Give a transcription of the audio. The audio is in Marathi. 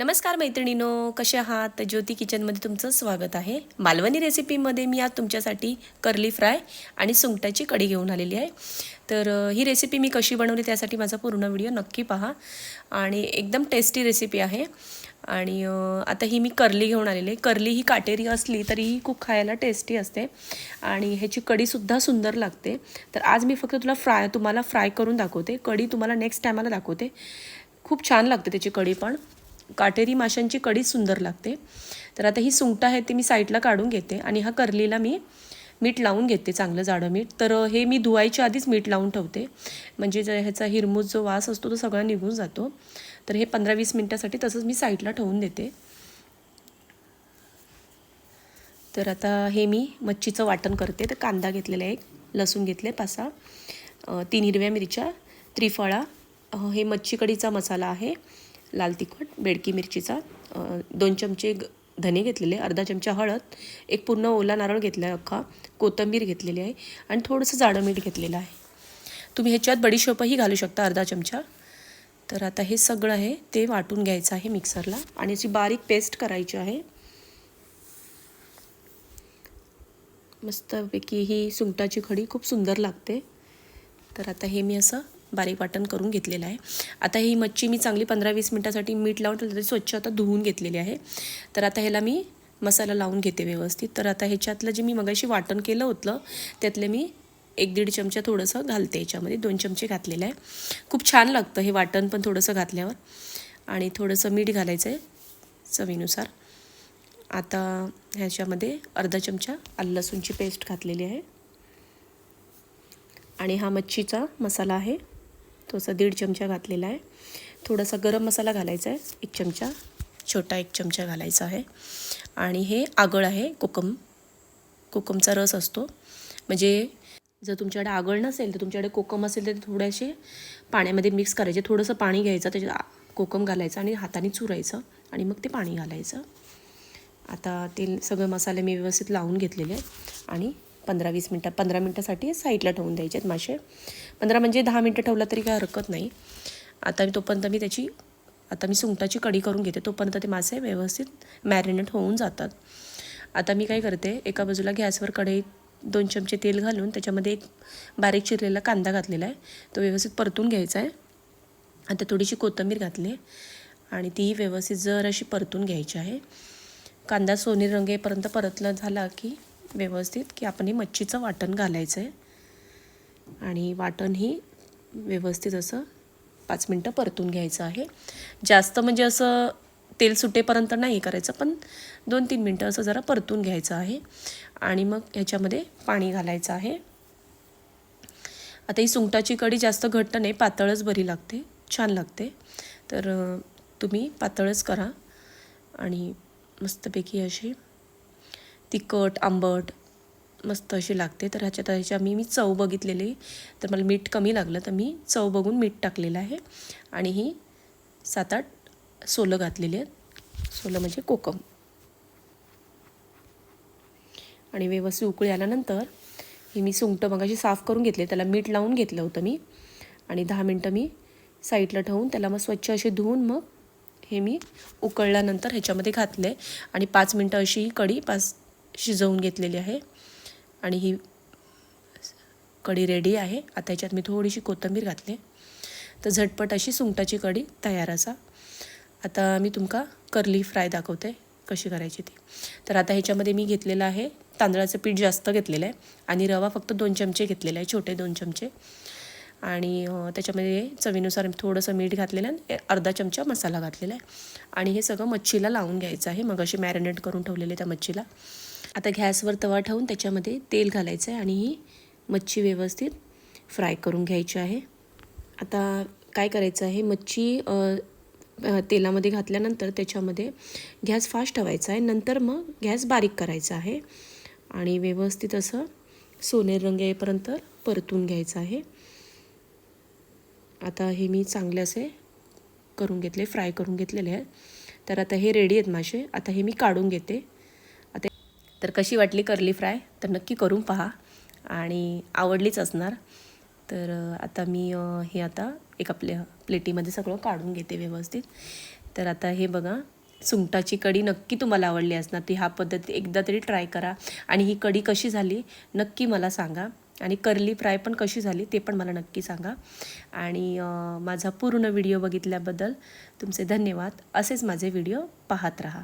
नमस्कार मैत्रिणीनो कसे आहात? ज्योती किचनमध्ये तुमचं स्वागत आहे. मालवणी रेसिपीमध्ये मी आज तुमच्यासाठी कर्ली फ्राय आणि सुंगटाची कढी घेऊन आलेली आहे. तर ही रेसिपी मी कशी बनवली त्यासाठी माझा पूर्ण व्हिडिओ नक्की पहा. आणि एकदम टेस्टी रेसिपी आहे. आणि आता ही मी कर्ली घेऊन आलेली आहे. कर्ली ही काटेरी असली तरी ही खूप खायला टेस्टी असते. आणि ह्याची कढीसुद्धा सुंदर लागते. तर आज मी फक्त तुला फ्राय तुम्हाला फ्राय करून दाखवते. कढी तुम्हाला नेक्स्ट टायमाला दाखवते. खूप छान लागते त्याची कढी पण. काटेरी माशांची कढी सुंदर लागते. तर आता ही सुंगटं आहे ती मी साईडला काढून घेते आणि हा करलीला मी मीठ लावून घेते चांगलं जाडं मीठ. तर हे मी धुवायच्या आधीच मीठ लावून ठेवते. म्हणजे जर ह्याचा हिरमूज जो वास असतो तो सगळा निघून जातो. तर हे पंधरा वीस मिनटासाठी तसंच मी साईडला ठेवून देते. तर आता हे मी मच्छीचं वाटण करते. तर कांदा घेतलेला आहे एक लसूण घेतले पाच सहा तीन हिरव्या मिरच्या त्रिफळा हे मच्छी कढीचा मसाला आहे. लाल तिखट बेडकी मिरचीचा दोन चमचे ग- धने घेतलेले अर्धा चमचा हळद एक पूर्ण ओला नारळ घेतला आहे अख्खा कोथिंबीर घेतलेली आहे आणि थोडंसं जाडं मीठ घेतलेलं आहे. तुम्ही ह्याच्यात बडीशोपही घालू शकता अर्धा चमचा. तर आता हे सगळं आहे ते वाटून घ्यायचं आहे मिक्सरला आणि याची बारीक पेस्ट करायची आहे. मस्तपैकी ही सुंगटाची खडी खूप सुंदर लागते. तर आता हे मी असं बारीक वाटण करून घेतलेलं आहे. आता ही मच्छी मी चांगली पंधरा वीस मिनटासाठी मीठ लावून ठेवलं तरी स्वच्छ आता धुवून घेतलेली आहे. तर आता ह्याला मी मसाला लावून घेते व्यवस्थित. तर आता ह्याच्यातलं जे मी मगाशी वाटण केलं होतं त्यातले मी एक दीड चमचा थोडंसं घालते याच्यामध्ये. दोन चमचे घातलेलं आहे. खूप छान लागतं हे वाटण पण थोडंसं घातल्यावर. आणि थोडंसं मीठ घालायचं आहे चवीनुसार. आता ह्याच्यामध्ये अर्धा चमचा आलं लसूणची पेस्ट घातलेली आहे. आणि हा मच्छीचा मसाला आहे. तो असा दीड चमचा घातलेला आहे. थोडासा गरम मसाला घालायचा आहे. एक चमचा छोटा एक चमचा घालायचा आहे. आणि हे आगळ आहे कोकम कोकमचा रस असतो. म्हणजे जर तुमच्याकडे आगळ नसेल तर तुमच्याकडे कोकम असेल तर थोडेसे पाण्यामध्ये मिक्स करायचे. थोडंसं पाणी घ्यायचं त्याच्यात कोकम घालायचं आणि हाताने चुरायचं आणि मग ते पाणी घालायचं. आता ते सगळे मसाले मी व्यवस्थित लावून घेतलेले आहेत. आणि पंधरा वीस मिनटं पंधरा मिनटासाठी साईडला ठेवून द्यायचे आहेत मासे. पंधरा म्हणजे दहा मिनटं ठेवला तरी काय हरकत नाही. आता मी तोपर्यंत मी त्याची आता मी सुंगटाची कढी करून घेते. तोपर्यंत ते मासे व्यवस्थित मॅरिनेट होऊन जातात. आता मी काय करते एका बाजूला गॅसवर कढईत दोन चमचे तेल घालून त्याच्यामध्ये एक बारीक चिरलेला कांदा घातलेला आहे. तो व्यवस्थित परतून घ्यायचा आहे. आता थोडीशी कोथिंबीर घातली आहे आणि ती व्यवस्थित जर अशी परतून घ्यायची आहे. कांदा सोनेरी रंग येईपर्यंत परतला झाला की व्यवस्थित की आपण हे मच्छीचं वाटण घालायचं आहे आणि वाटण ही व्यवस्थित असं पाच मिनटं परतून घ्यायचं आहे. जास्त म्हणजे असं तेल सुटेपर्यंत नाही करायचं पण दोन तीन मिनटं असं जरा परतून घ्यायचं आहे. आणि मग ह्याच्यामध्ये पाणी घालायचं आहे. आता ही सुंगटाची कढी जास्त घट्ट नाही पातळच बरी लागते छान लागते. तर तुम्ही पातळच करा. आणि मस्तपैकी अशी तिखट आंबट मस्त अशी लागते. तर ह्याच्यात ह्याच्या मी मी चव बघितलेली. तर मला मीठ कमी लागलं तर मी चव बघून मीठ टाकलेलं आहे. आणि ही सात आठ सोलं घातलेली आहेत. सोलं म्हणजे कोकम. आणि व्यवस्थित उकळी आल्यानंतर ही मी सुंगटं मगाशी साफ करून घेतले. त्याला मीठ लावून घेतलं होतं मी. आणि दहा मिनटं मी साईडला ठेवून त्याला मग स्वच्छ असे धुवून मग हे मी उकळल्यानंतर ह्याच्यामध्ये घातले. आणि पाच मिनटं अशी ही कढी पाच शिजवून घेतलेली आहे. आणि ही कढी रेडी आहे. आता ह्याच्यात मी थोडीशी कोथिंबीर घातली. तर झटपट अशी सुंगटाची कढी तयार असा. आता मी तुमका कर्ली फ्राय दाखवते कशी करायची ती. तर आता ह्याच्यामध्ये मी घेतलेलं आहे तांदळाचं पीठ जास्त घेतलेलं आहे. आणि रवा फक्त दोन चमचे घेतलेला आहे छोटे दोन चमचे. आणि त्याच्यामध्ये चवीनुसार थोडंसं मीठ घातलेलं आहे अर्धा चमचा मसाला घातलेला आहे. आणि हे सगळं मच्छीला लावून घ्यायचं आहे. मग अशी मॅरिनेट करून ठेवलेले त्या मच्छीला. आता गॅसवर तवा ठेवून त्याच्यामध्ये तेल घालायचं आहे आणि ही मच्छी व्यवस्थित फ्राय करून घ्यायची आहे. आता काय करायचं आहे? मच्छी तेलामध्ये घातल्यानंतर त्याच्यामध्ये गॅस फास्ट ठेवायचा आहे. नंतर मग गॅस बारीक करायचा आहे. आणि व्यवस्थित असं सोनेर रंग येईपर्यंत परतून घ्यायचं आहे. आता हे मी चांगले असे करून घेतले फ्राय करून घेतलेले आहेत. तर आता हे रेडी आहेत मासे. आता हे मी काढून घेते. आता तर कशी वाटली करली फ्राय तर नक्की करून पहा. आणि आवडलीच असणार. तर आता मी हे आता एक आपल्या प्लेटीमध्ये सगळं काढून घेते व्यवस्थित. तर आता हे बघा सुंगटाची कढी नक्की तुम्हाला आवडली असणार. ती ह्या पद्धती एकदा तरी ट्राय करा. आणि ही कढी कशी झाली नक्की मला सांगा. आणि कर्ली फ्राय पण कशी झाली ते पण मला नक्की सांगा. आणि माझा पूर्ण व्हिडिओ बघितल्याबद्दल तुमचे धन्यवाद. असेच माझे व्हिडिओ पाहत राहा.